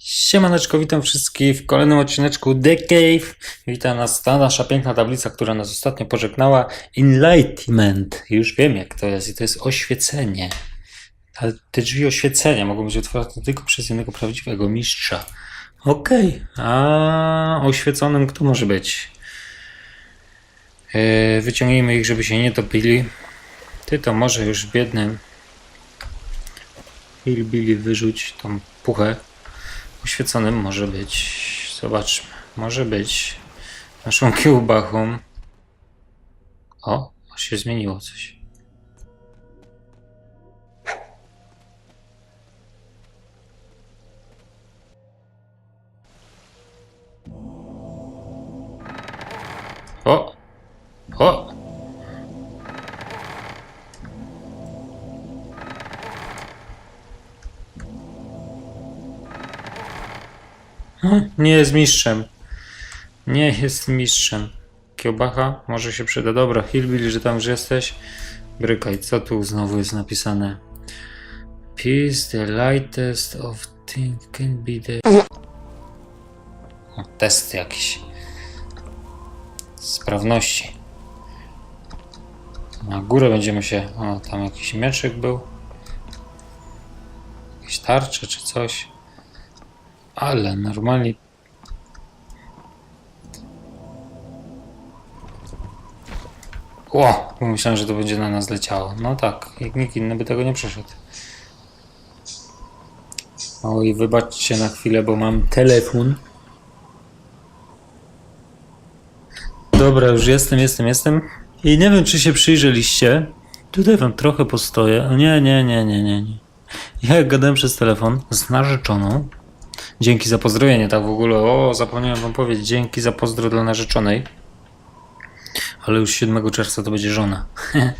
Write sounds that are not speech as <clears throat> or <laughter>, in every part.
Siemaneczko, witam wszystkich w kolejnym odcineczku The Cave. Witam nas ta nasza piękna tablica, która nas ostatnio pożegnała. Enlightenment. Już wiem jak to jest i to jest oświecenie. Ale te drzwi oświecenia mogą być otwarte tylko przez jednego prawdziwego mistrza. Okej, a oświeconym kto może być? Yy, wyciągnijmy ich, żeby się nie topili. Ty to może już biednym Hillbilly wyrzuć tą puchę. Oświeconym może być. Zobaczmy. Może być naszą kiełbachą. O, aż się zmieniło coś. O! O! Nie jest mistrzem. Nie jest mistrzem. Kiełbacha może się przyda. Dobra, Hillbilly, że tam już jesteś. Brykaj, co tu znowu jest napisane? Peace, the lightest of things can be the... O, test jakiś. Sprawności. Na górę będziemy się... O, tam jakiś mieczyk był. Jakieś tarcze czy coś. Ale normalnie. O! bo Myślałem, że to będzie na nas leciało. No tak, jak nikt inny by tego nie przeszedł. Oj, wybaczcie na chwilę, bo mam telefon. Dobra, już jestem, jestem, jestem. I nie wiem, czy się przyjrzeliście. Tutaj wam trochę postoję. Nie, nie, nie, nie, nie, nie. Ja gadałem przez telefon z narzeczoną, Dzięki za pozdrowienie, tak w ogóle. O, zapomniałem wam powiedzieć, dzięki za pozdro dla narzeczonej. Ale już 7 czerwca to będzie żona. <laughs>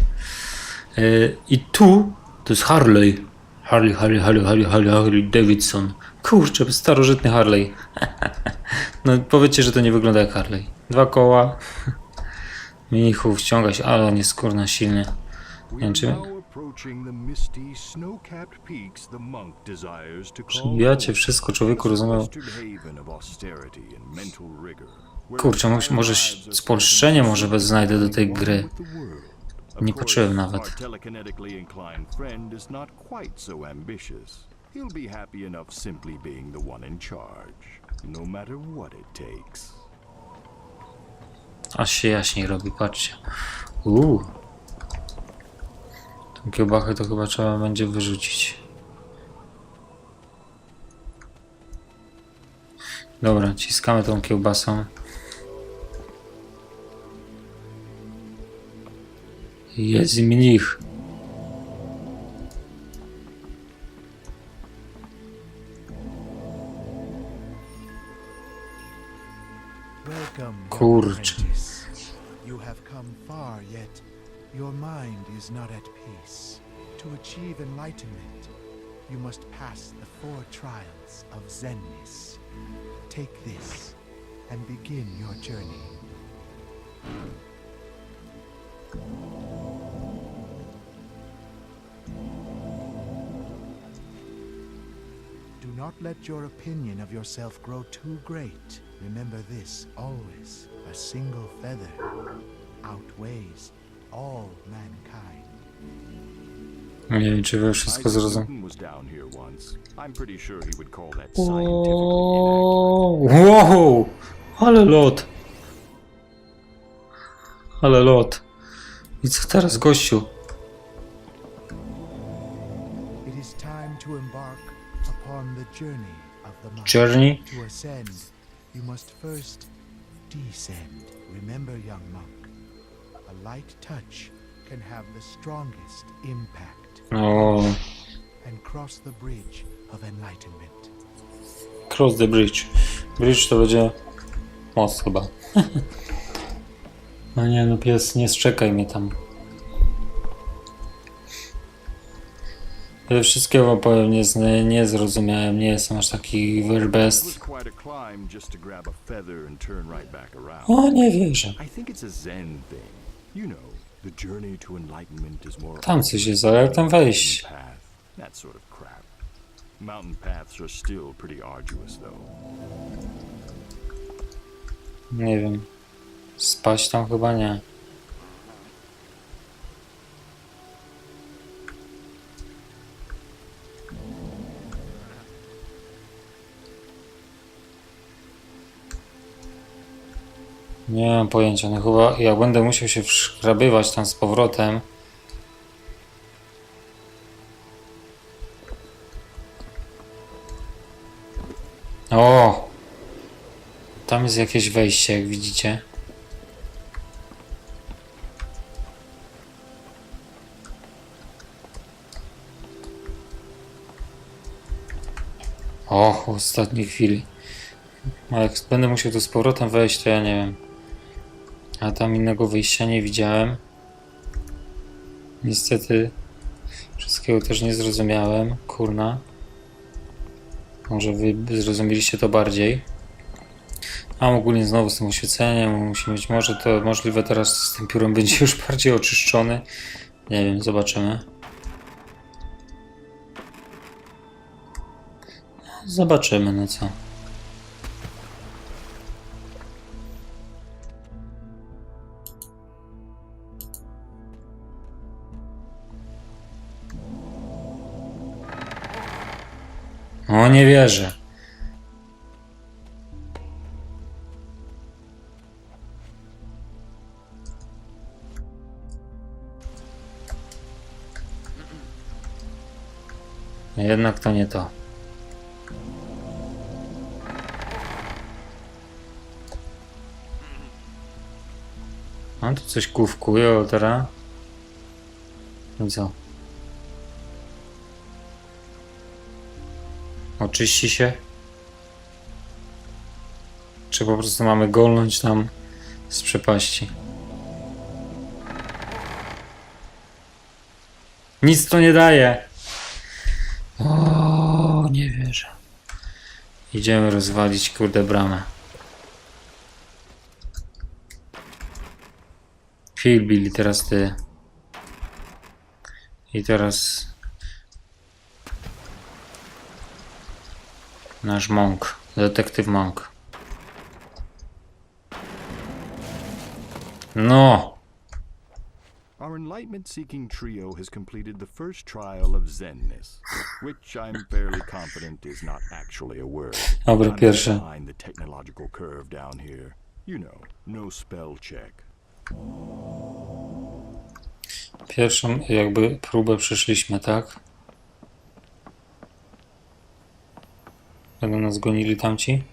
Y, I tu to jest Harley. Harley, Harley, Harley, Harley, Harley, Harley Davidson. Kurczę, starożytny Harley. <laughs> No powiedzcie, że to nie wygląda jak Harley. Dwa koła. <laughs> Minichów ściąga się, ale on jest kurna silny. Nie wiem, czy... approaching the misty, snow-capped peaks the monk desires to call Przebijacie home. wszystko, człowieku, where Kurczę, może, może spolszczenie może bez znajdę do tej gry. Nie poczułem nawet. He'll be happy enough simply being the one in charge, no matter what it takes. Aż się jaśniej robi, patrzcie. Uuu. Tą kiełbachę to chyba trzeba będzie wyrzucić. Dobra, ciskamy tą kiełbasą. Jest mnich. Kurczę. Your mind is not at peace. To achieve enlightenment, you must pass the four trials of Zenness. Take this and begin your journey. Do not let your opinion of yourself grow too great. Remember this always a single feather outweighs all mankind. Nie wiem, czy wy wszystko Isaac zrozumieli. Newton was down here once. I'm pretty sure he would call that scientifically O, Wow! Ale lot! Ale lot. I co teraz, gościu? It is time to embark upon the journey of the mind. Journey? To ascend, you must first descend. Remember, young monk, a light touch can have the strongest impact. O, And cross the bridge of enlightenment. cross the bridge. Bridge to będzie most chyba. <laughs> No nie, no pies, nie szczekaj mnie tam. Ja wszystkiego powiem, nie, zna- nie zrozumiałem, nie jestem aż taki werbest. was quite a climb just to grab a feather and turn right back around. O, nie wierzę. I think it's a Zen thing. Tam coś jest, ale tam wejść? Mountain paths are still pretty arduous, though. Nie wiem. Spać tam chyba nie. Nie mam pojęcia, no chyba jak będę musiał się wszkrabywać tam z powrotem. O! Tam jest jakieś wejście, jak widzicie. O, w ostatniej chwili. Jak będę musiał tu z powrotem wejść, to ja nie wiem. A tam innego wyjścia nie widziałem. Niestety wszystkiego też nie zrozumiałem. Kurna. Może wy zrozumieliście to bardziej. A ogólnie znowu z tym oświeceniem musi być może to możliwe teraz z tym piórem będzie już bardziej oczyszczony. Nie wiem, zobaczymy. Zobaczymy, no co. O, nie wierzę. Jednak to nie to. On tu coś kówkuje, teraz. I co? Oczyści się? Czy po prostu mamy golnąć tam z przepaści? Nic to nie daje. O, nie wierzę. Idziemy rozwalić kurde bramę. Hillbilly, teraz ty. I teraz nasz monk, detektyw monk. No, Our enlightenment seeking trio has completed the first trial of Zenness, which I'm fairly confident is not actually a word. Dobra, pierwsze. behind the technological curve down here. You know, no spell check. pierwszą jakby próbę przeszliśmy, tak? Będą nas gonili tamci?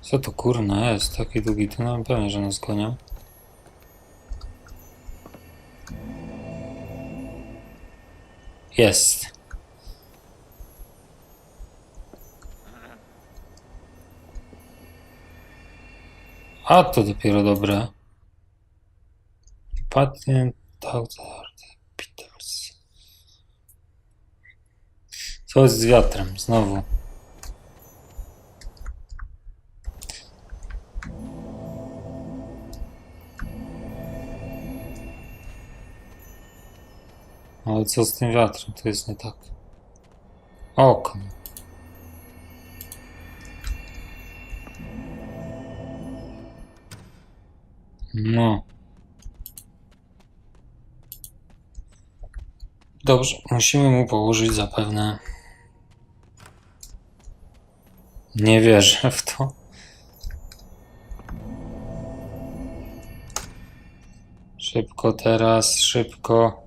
Co to kurna jest? Taki długi tunel? Pewnie, że nas gonią. Jest. A to dopiero dobre. Patent Dr. Co jest z wiatrem? Znowu. Ale co z tym wiatrem? To jest nie tak. Okno. No. Dobrze, musimy mu położyć zapewne. Nie wierzę w to. Szybko teraz, szybko.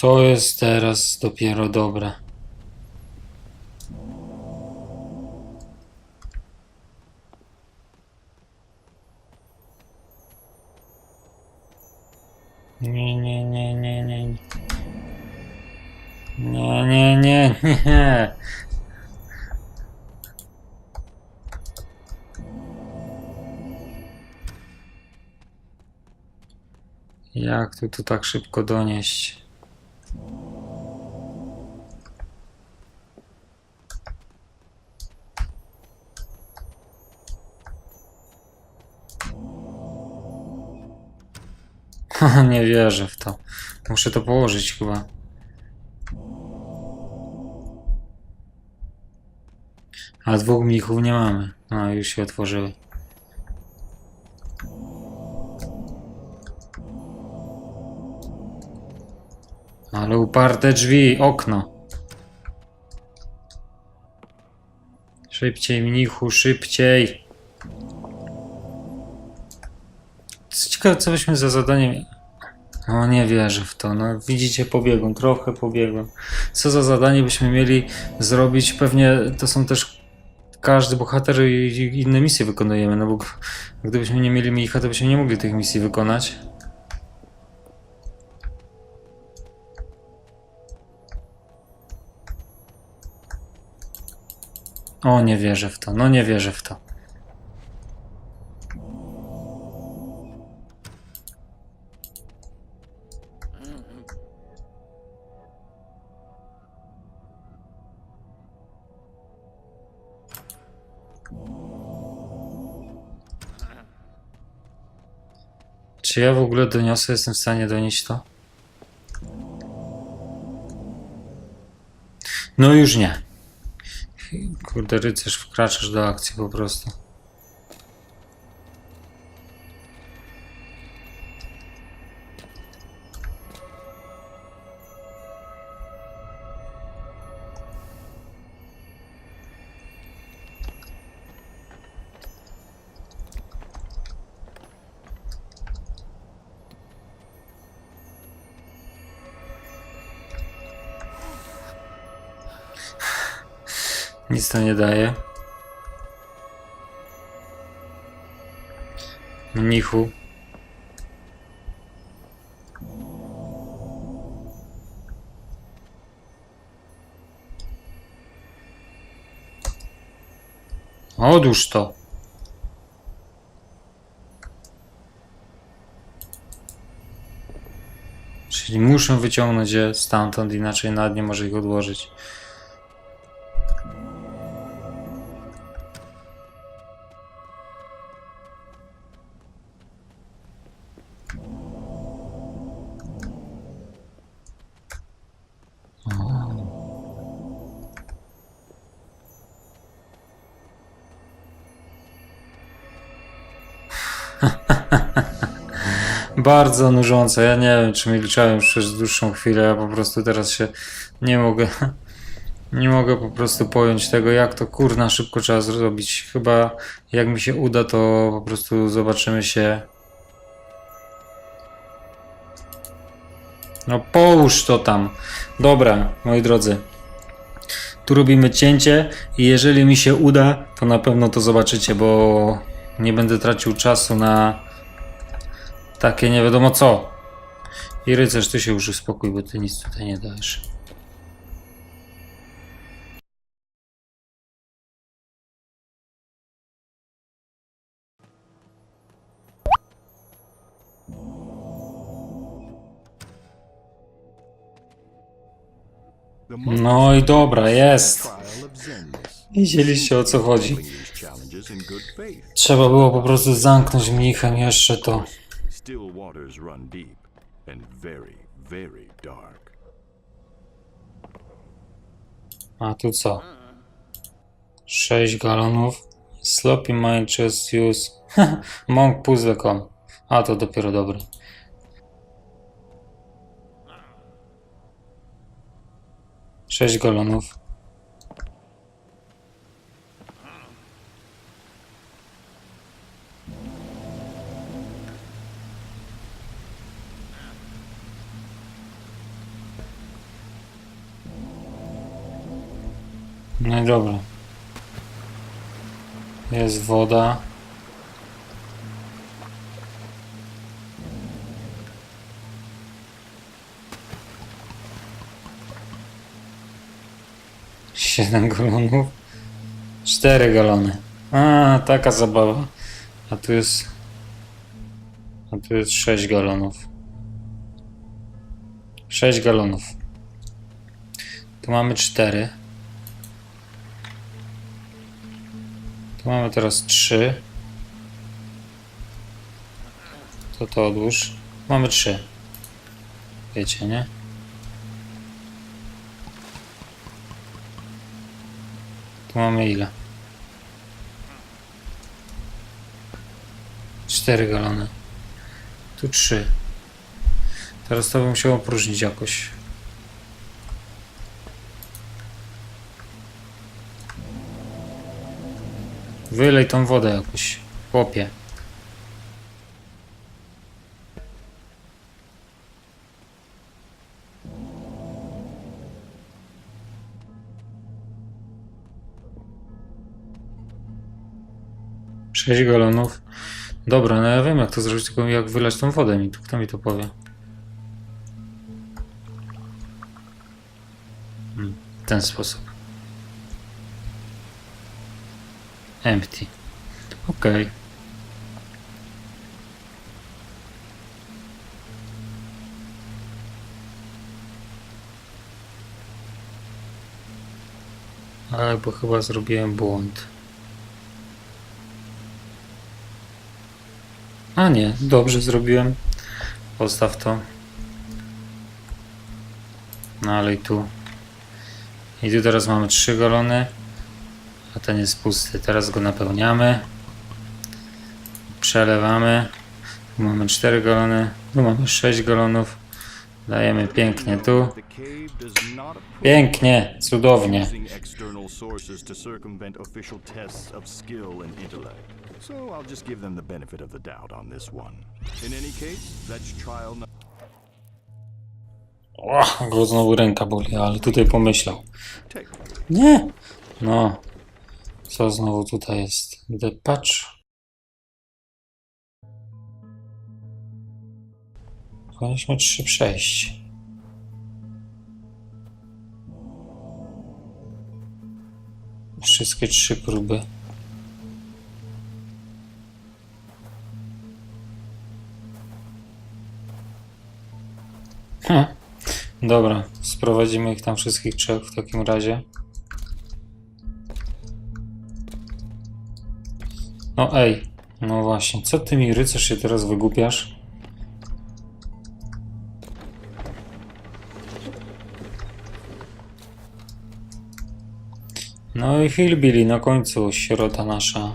To jest teraz dopiero dobre. Jak tu to tak szybko donieść? <laughs> Nie wierzę w to. Muszę to położyć chyba. A dwóch mnichów nie mamy. No, już się otworzyły. Ale uparte drzwi, okno. Szybciej, mnichu, szybciej. Co ciekawe, co byśmy za zadanie... No nie wierzę w to. No widzicie, pobiegłem, trochę pobiegłem. Co za zadanie byśmy mieli zrobić? Pewnie to są też każdy bohater i inne misje wykonujemy, no bo gdybyśmy nie mieli mnicha, to byśmy nie mogli tych misji wykonać. O, nie wierzę w to, no nie wierzę w to. Czy ja w ogóle doniosę, jestem w stanie donieść to? No już nie. Rycerz, wkraczasz do akcji po prostu. Nic to nie daje. Mnichu. Odłóż to. Czyli muszę wyciągnąć je stamtąd, inaczej nawet nie może ich odłożyć. <laughs> Bardzo nużące. Ja nie wiem, czy milczałem już przez dłuższą chwilę. Ja po prostu teraz się nie mogę. <laughs> Nie mogę po prostu pojąć tego, jak to kurna szybko trzeba zrobić. Chyba jak mi się uda, to po prostu zobaczymy się. No połóż to tam. Dobra, moi drodzy. Tu robimy cięcie i jeżeli mi się uda, to na pewno to zobaczycie, bo nie będę tracił czasu na takie nie wiadomo co. I rycerz, ty się już uspokój, bo ty nic tutaj nie dajesz. No i dobra, jest. Wiedzieliście o co chodzi. Trzeba było po prostu zamknąć mnichem jeszcze to. Still waters run deep and very, very dark. A tu co? 6 galonów. Sloppy mind just use. <laughs> Monk puzzle.com. A to dopiero dobre. Sześć galonów. No dobra. Jest woda. Siedem galonów. Cztery galony. A, taka zabawa. A tu jest... A tu jest sześć galonów. 6 galonów. Tu mamy 4. Tu mamy teraz 3. To to odłóż. Mamy 3. Wiecie, nie? Tu mamy ile? 4 galony. Tu 3. Teraz to bym musiał opróżnić jakoś. Wylej tą wodę jakoś. Chłopie. Sześć galonów. Dobra, no ja wiem jak to zrobić, tylko jak wylać tą wodę mi. Kto mi to powie? Hmm, W ten sposób. Empty. Okej. Ale bo chyba zrobiłem błąd. A nie, dobrze zrobiłem. Postaw to. Nalej tu. I tu teraz mamy trzy galony. A ten jest pusty. Teraz go napełniamy. Przelewamy. Tu mamy 4 galony. Tu mamy 6 galonów. Dajemy pięknie tu. Pięknie, cudownie. using external sources to circumvent official tests of skill and intellect. So I'll just give them the benefit of the doubt on this one. In any case, that's trial number O, go znowu ręka boli, ale tutaj pomyślał. Nie! No. Co znowu tutaj jest? The patch. Powinniśmy trzy przejść. Wszystkie trzy próby. Hm. Dobra, sprowadzimy ich tam wszystkich trzech w takim razie. No ej, no właśnie, co ty mi rycerz się teraz wygłupiasz? No i Hillbilly na końcu, sierota nasza.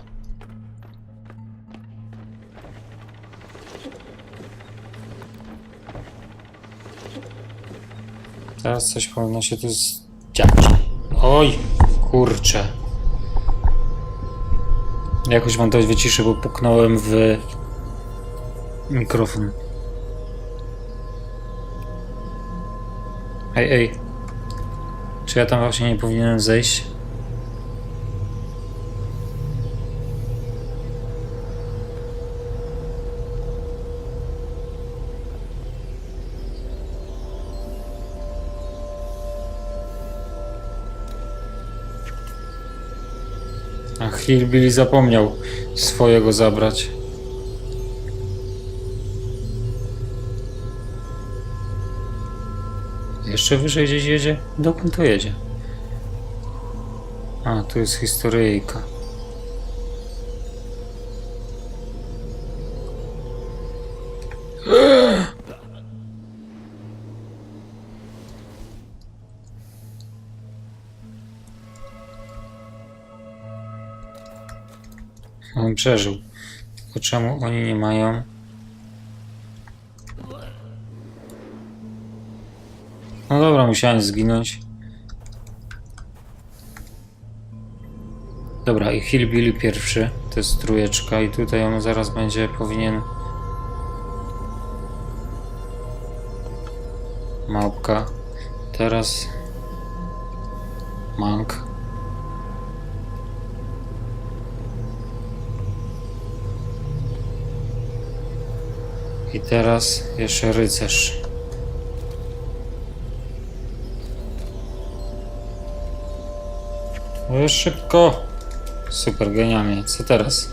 Teraz coś powinno się tu zdziać. Oj, kurczę. Jakoś wam to wyciszę, bo puknąłem w mikrofon. Ej, ej. Czy ja tam właśnie nie powinienem zejść? A Hillbilly zapomniał swojego zabrać. Jeszcze wyżej gdzieś jedzie? Dokąd to jedzie? A, tu jest historyjka. Przeżył. Tylko czemu oni nie mają? No dobra, musiałem zginąć. Dobra, i Hillbilly pierwszy. To jest trójeczka i tutaj on zaraz będzie powinien... Małpka. Teraz... Mank. I teraz jeszcze rycerz. No Ale szybko! Super, genialnie. Co teraz?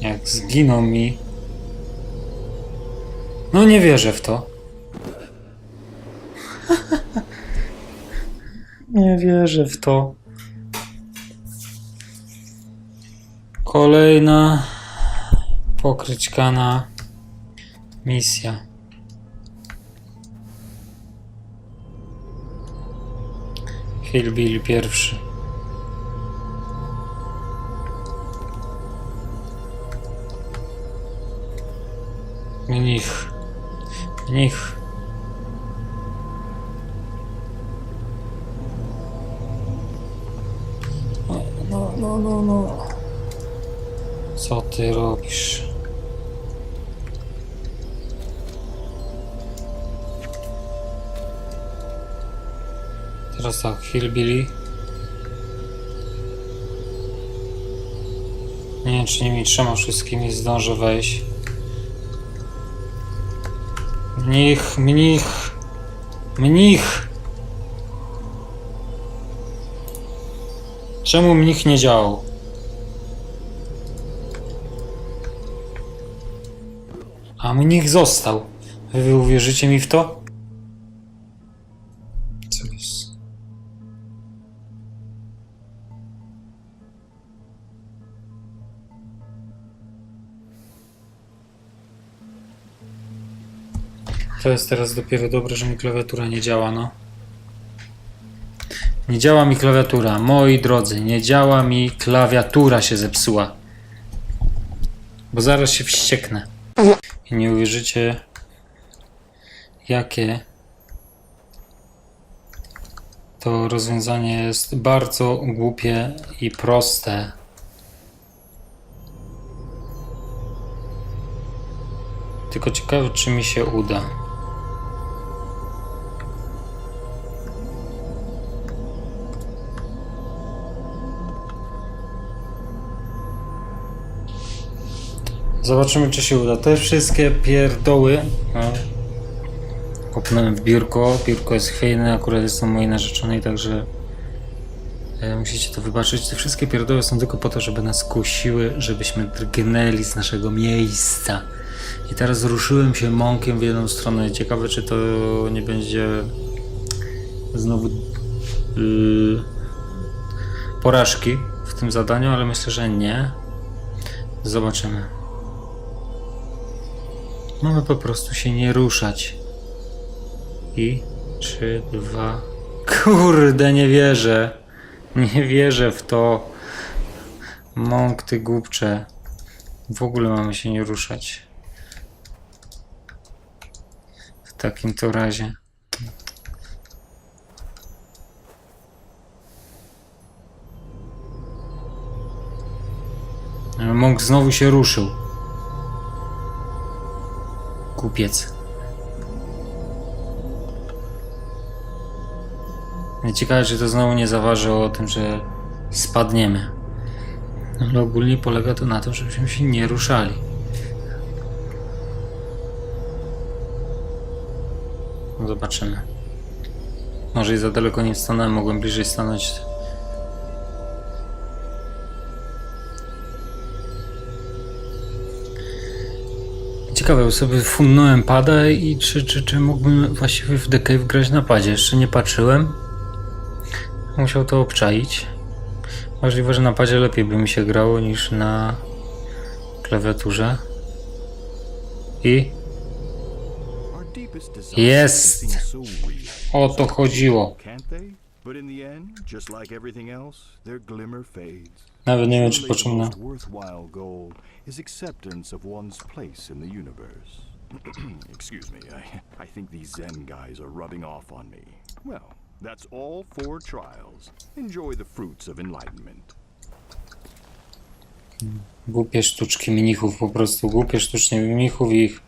Jak zginą mi no nie wierzę w to. <laughs> nie wierzę w to. Kolejna pokryczkana misja. Hillbilly pierwszy. Mnich. Mnich. No, no, no, no, no. Co ty robisz? Teraz tak, Hillbilly. Nie wiem, czy nimi trzema wszystkimi zdążę wejść. Mnich, mnich, mnich! Czemu mnich nie działał? A mnich został. Wy uwierzycie mi w to? To jest teraz dopiero dobre, że mi klawiatura nie działa, no. Nie działa mi klawiatura, moi drodzy, nie działa mi klawiatura się zepsuła. Bo zaraz się wścieknę. I nie uwierzycie, jakie to rozwiązanie jest bardzo głupie i proste. Tylko ciekawe, czy mi się uda. Zobaczymy, czy się uda. Te wszystkie pierdoły. No. Kopnąłem w biurko. Biurko jest chwiejne, akurat jestem mojej narzeczonej, także e, musicie to wybaczyć. Te wszystkie pierdoły są tylko po to, żeby nas kusiły, żebyśmy drgnęli z naszego miejsca. I teraz ruszyłem się mąkiem w jedną stronę. Ciekawe, czy to nie będzie znowu yy, porażki w tym zadaniu, ale myślę, że nie. Zobaczymy. Mamy po prostu się nie ruszać. I trzy, dwa. Kurde, nie wierzę. Nie wierzę w to. Mąk, ty głupcze. W ogóle mamy się nie ruszać. W takim to razie. Mąk znowu się ruszył. Kupiec. Ciekawe, czy to znowu nie zaważy o tym, że spadniemy. Ale ogólnie polega to na tym, żebyśmy się nie ruszali. No Zobaczymy. Może i za daleko nie stanąłem, mogłem bliżej stanąć. Ciekawe, sobie fundnąłem pada i czy, czy, czy mógłbym właściwie w The Cave grać na padzie? Jeszcze nie patrzyłem. Musiał to obczaić. Możliwe, że na padzie lepiej by mi się grało niż na klawiaturze. I Jest. o to chodziło. Nawet nie wiem, czy Surely is acceptance of one's place in the universe. <clears throat> Excuse me, I, I think these Zen guys are rubbing off on me. Well, that's all four trials. Enjoy the fruits of enlightenment. Głupie sztuczki mnichów, po prostu głupie sztuczki mnichów i ich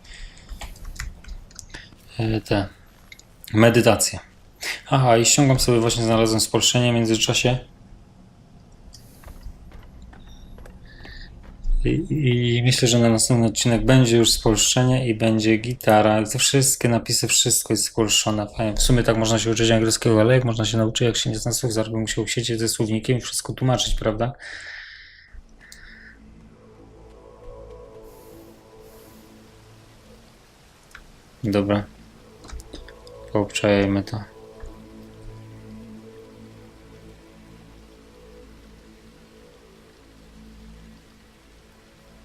e, te medytacje. Aha, i ściągam sobie właśnie, znalazłem spolszczenie w międzyczasie. I, I, myślę, że na następny odcinek będzie już spolszczenie i będzie gitara. Te wszystkie napisy, wszystko jest spolszczone. W sumie tak można się uczyć angielskiego, ale jak można się nauczyć, jak się nie zna słów, zaraz bym musiał siedzieć ze słownikiem i wszystko tłumaczyć, prawda? Dobra. Poobczajmy to.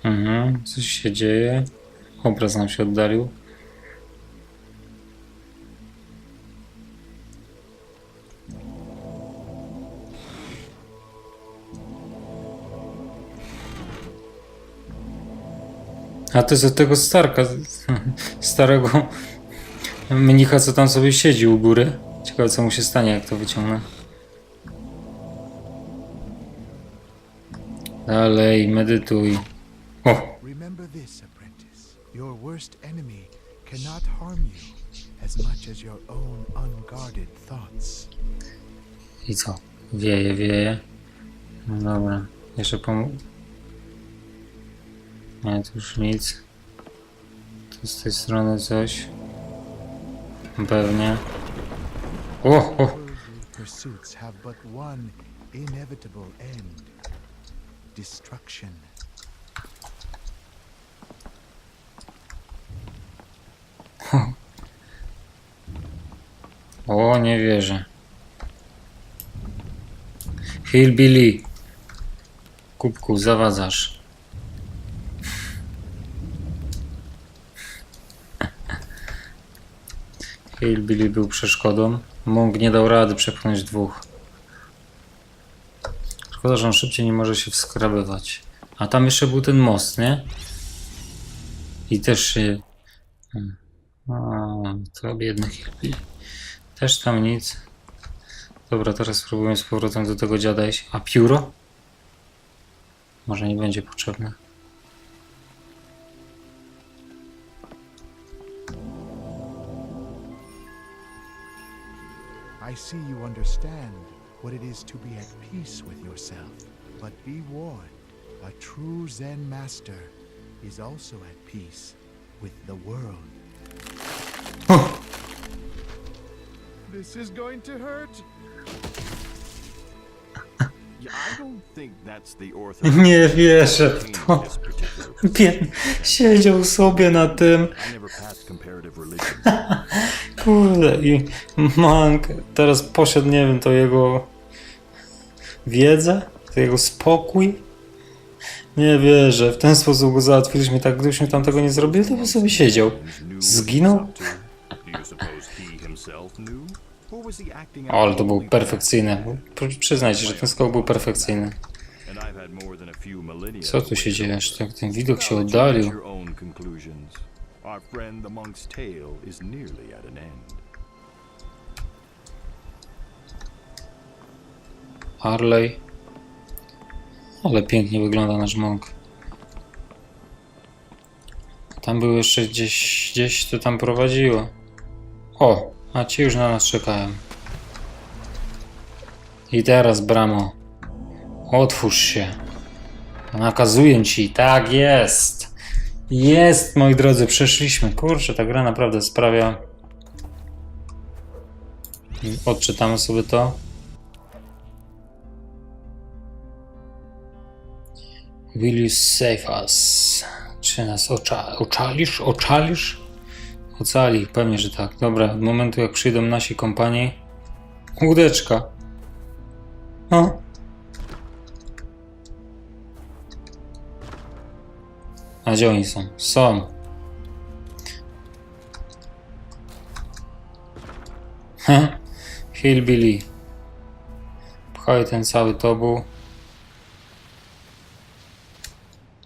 Mhm, coś się dzieje. Obraz nam się oddalił. A to jest od tego Starka, starego <laughs> mnicha, co tam sobie siedzi u góry. Ciekawe, co mu się stanie, jak to wyciągnę. Dalej, medytuj. O, Remember this, apprentice. Your worst enemy cannot harm you as much as your own unguarded thoughts. i co? Wieje, wieje. No dobra, jeszcze pom... Nie, tu już nic. Tu z tej strony coś. Pewnie. O, o! Pursuits have but one inevitable end destruction. Nie wierzę. Hillbilly. Kubku, zawadzasz. Hillbilly był przeszkodą. Mąk nie dał rady przepchnąć dwóch. Szkoda, że on szybciej nie może się wskrabywać. A tam jeszcze był ten most, nie? I też się... Hmm. O, to biedny Hillbilly. Też tam nic. Dobra, teraz spróbujemy z powrotem do tego dziada iść. A pióro? Może nie będzie potrzebne. I see you understand what it is to be at peace with yourself. But be warned, a true Zen master is also at peace with the world. This is going to hurt. <laughs> Yeah, I don't think that's the orthodox <laughs> Nie wierzę w to. this particular Biedny <laughs> siedział sobie na tym. I never passed comparative religion. Kurde, i Mank teraz poszedł, nie wiem, to jego wiedzę, to jego spokój. Nie wierzę, w ten sposób go załatwiliśmy, tak gdybyśmy tam tego nie zrobili, to by sobie siedział. Zginął? what he was up to. Do you suppose he himself knew? O, ale to był perfekcyjny. Pr- Przyznajcie, że ten skok był perfekcyjny. Co tu się dzieje? Aż tak ten widok się oddalił. Harley. Ale pięknie wygląda nasz mąk. Tam był jeszcze gdzieś, gdzieś to tam prowadziło. O, a ci już na nas czekają. I teraz, bramo. Otwórz się. Nakazuję ci, tak jest. Jest, moi drodzy, przeszliśmy. Kurczę, ta gra naprawdę sprawia. Odczytamy sobie to. Will you save us? Czy nas ocza oczalisz? Oczalisz? Ocali, pewnie, że tak. Dobra, od momentu jak przyjdą nasi kompanii. Łódeczka. O. A gdzie oni są? Są. Hillbilly. Pchaj ten cały tobu.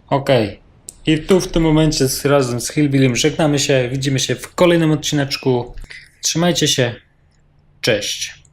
Okej. I tu w tym momencie z, razem z Hillbillym żegnamy się. Widzimy się w kolejnym odcineczku. Trzymajcie się. Cześć.